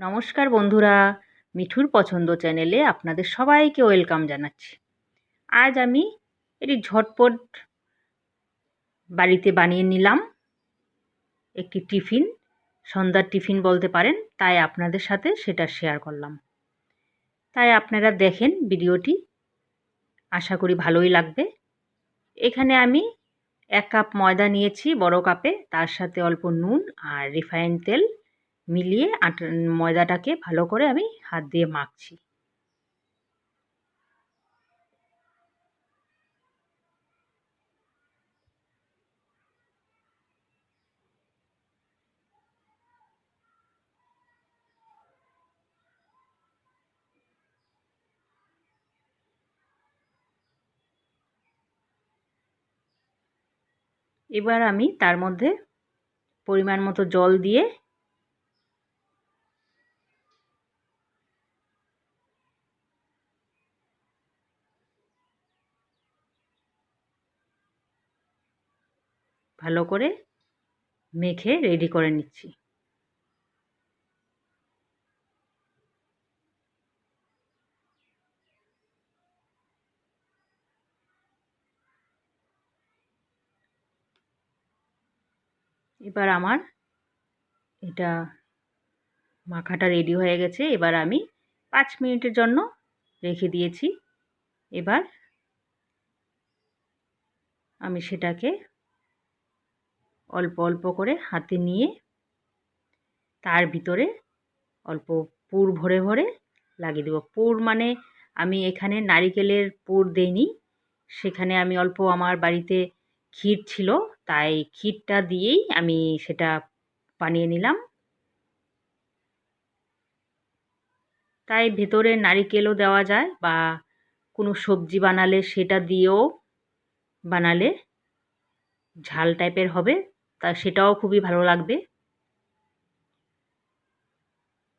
নমস্কার বন্ধুরা, মিঠুর পছন্দ চ্যানেলে আপনাদের সবাইকে ওয়েলকাম জানাচ্ছি। আজ আমি এটি ঝটপট বাড়িতে বানিয়ে নিলাম। একটি টিফিন, সন্ধ্যার টিফিন বলতে পারেন, তাই আপনাদের সাথে সেটা শেয়ার করলাম। তাই আপনারা দেখেন ভিডিওটি, আশা করি ভালোই লাগবে। এখানে আমি এক কাপ ময়দা নিয়েছি বড় কাপে, তার সাথে অল্প নুন আর রিফাইন তেল। মিলিয়ে আটা, ময়দাটাকে ভালো করে আমি হাত দিয়ে মাখছি। এবার আমি তার মধ্যে পরিমাণ মতো জল দিয়ে ভালো করে মেখে রেডি করে নিচ্ছি। এবার আমার এটা মাখাটা রেডি হয়ে গেছে। এবার আমি পাঁচ মিনিটের জন্য রেখে দিয়েছি। এবার আমি সেটাকে অল্প অল্প করে হাতে নিয়ে তার ভিতরে অল্প পুর ভরে ভরে লাগিয়ে দেবো। পুর মানে আমি এখানে নারিকেলের পুর দেইনি, সেখানে আমি অল্প আমার বাড়িতে ক্ষীর ছিল, তাই ক্ষীরটা দিয়েই আমি সেটা বানিয়ে নিলাম। তাই ভেতরে নারিকেলও দেওয়া যায় বা কোনো সবজি বানালে সেটা দিয়েও বানালে ঝাল টাইপের হবে। তা সেটাও খুবই ভালো লাগবে।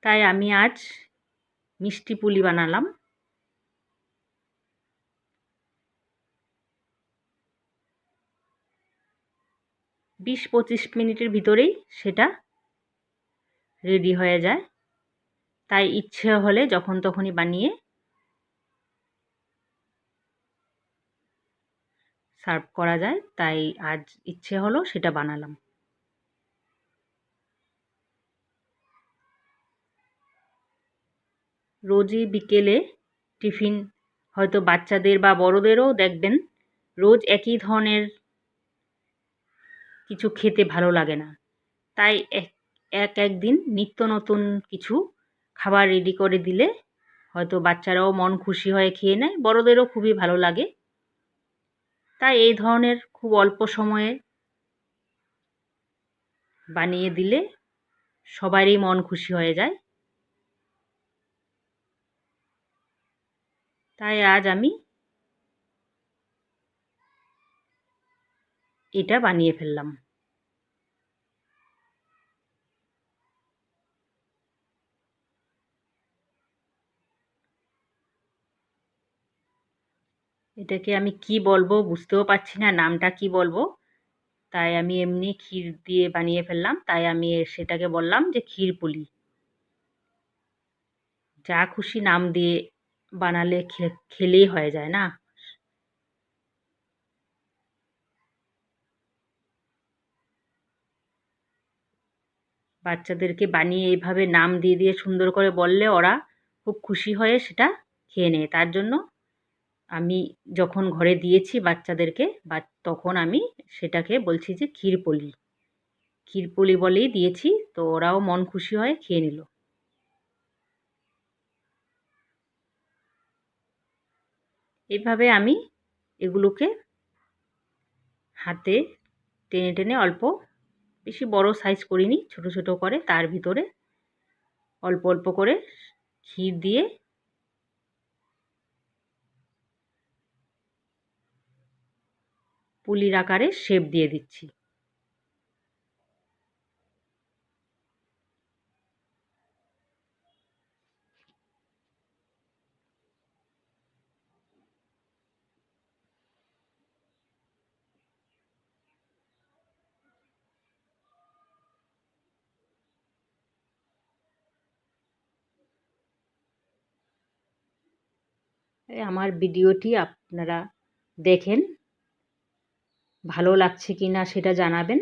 তাই আমি আজ মিষ্টি পুলি বানালাম। বিশ পঁচিশ মিনিটের ভিতরেই সেটা রেডি হয়ে যায়। তাই ইচ্ছে হলে যখন তখনই বানিয়ে সার্ভ করা যায়, তাই আজ ইচ্ছে হলো সেটা বানালাম। রোজই বিকেলে টিফিন হয়তো বাচ্চাদের বা বড়দেরও দেখবেন, রোজ একই ধরনের কিছু খেতে ভালো লাগে না। তাই এক এক একদিন নিত্য নতুন কিছু খাবার রেডি করে দিলে হয়তো বাচ্চারাও মন খুশি হয়ে খেয়ে নেয়, বড়দেরও খুবই ভালো লাগে। তাই এই ধরনের খুব অল্প সময়ে বানিয়ে দিলে সবারই মন খুশি হয়ে যায়। তাই আজ আমি এটা বানিয়ে ফেললাম। এটাকে আমি কি বলব বুঝতেও পারছি না, নামটা কি বলব। তাই আমি এমনি ক্ষীর দিয়ে বানিয়ে ফেললাম, তাই আমি সেটাকে বললাম যে ক্ষীর পুলি। যা খুশি নাম দিয়ে বানালে খেলেই হয়ে যায় না? বাচ্চাদেরকে বানিয়ে এইভাবে নাম দিয়ে দিয়ে সুন্দর করে বললে ওরা খুব খুশি হয়ে সেটা খেয়ে নেয়। তার জন্য আমি যখন ঘরে দিয়েছি বাচ্চাদেরকে, বা তখন আমি সেটাকে বলছি যে ক্ষীরপলি। ক্ষীরপলি বলেই দিয়েছি, তো ওরাও মন খুশি হয়ে খেয়ে নিল। এইভাবে আমি এগুলোকে হাতে টেনে টেনে অল্প, বেশি বড় সাইজ করিনি, ছোট ছোট করে, তার ভিতরে অল্প অল্প করে ক্ষীর দিয়ে পুলির আকারে শেপ দিয়ে দিচ্ছি। আমার ভিডিওটি আপনারা দেখেন। ভালো লাগছে কি না সেটা জানাবেন।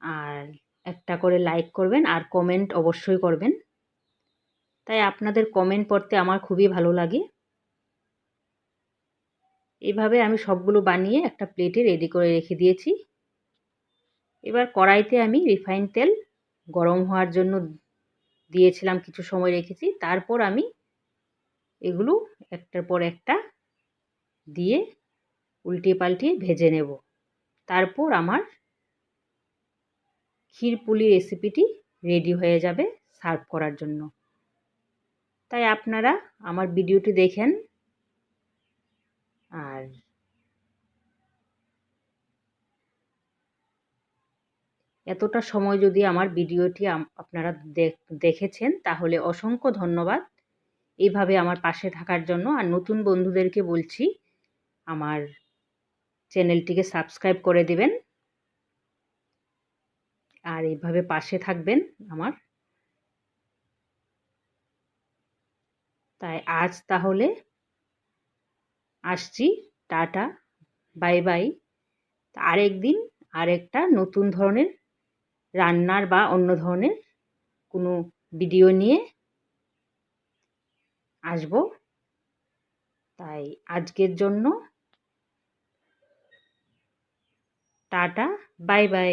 আর একটা করে লাইক করবেন আর কমেন্ট অবশ্যই করবেন। তাই আপনাদের কমেন্ট পড়তে আমার খুবই ভালো লাগে। এভাবে আমি সবগুলো বানিয়ে একটা প্লেটে রেডি করে রেখে দিয়েছি। এবার কড়াইতে আমি রিফাইন তেল গরম হওয়ার জন্য দিয়েছিলাম কিছু সময় রেখেছি। তারপর আমি এগুলো একটার পর একটা দিয়ে উল্টে পাল্টিয়ে ভেজে নেব। তারপর আমার ক্ষীরপুলি রেসিপিটি রেডি হয়ে যাবে সার্ভ করার জন্য। তাই আপনারা আমার ভিডিওটি দেখেন আর এতটা সময় যদি আমার ভিডিওটি আপনারা দেখেছেন, তাহলে অসংখ্য ধন্যবাদ। এইভাবে আমার পাশে থাকার জন্য আর নতুন বন্ধুদেরকে বলছি, আমার চ্যানেলটিকে সাবস্ক্রাইব করে দিবেন। আর এইভাবে পাশে থাকবেন আমার। তাই আজ তাহলে আসছি, টাটা, বাই বাই। আরেক দিন আরেকটা নতুন ধরনের রান্নার বা অন্য ধরনের কোনো ভিডিও নিয়ে আসব। তাই আজকের জন্য tata bye bye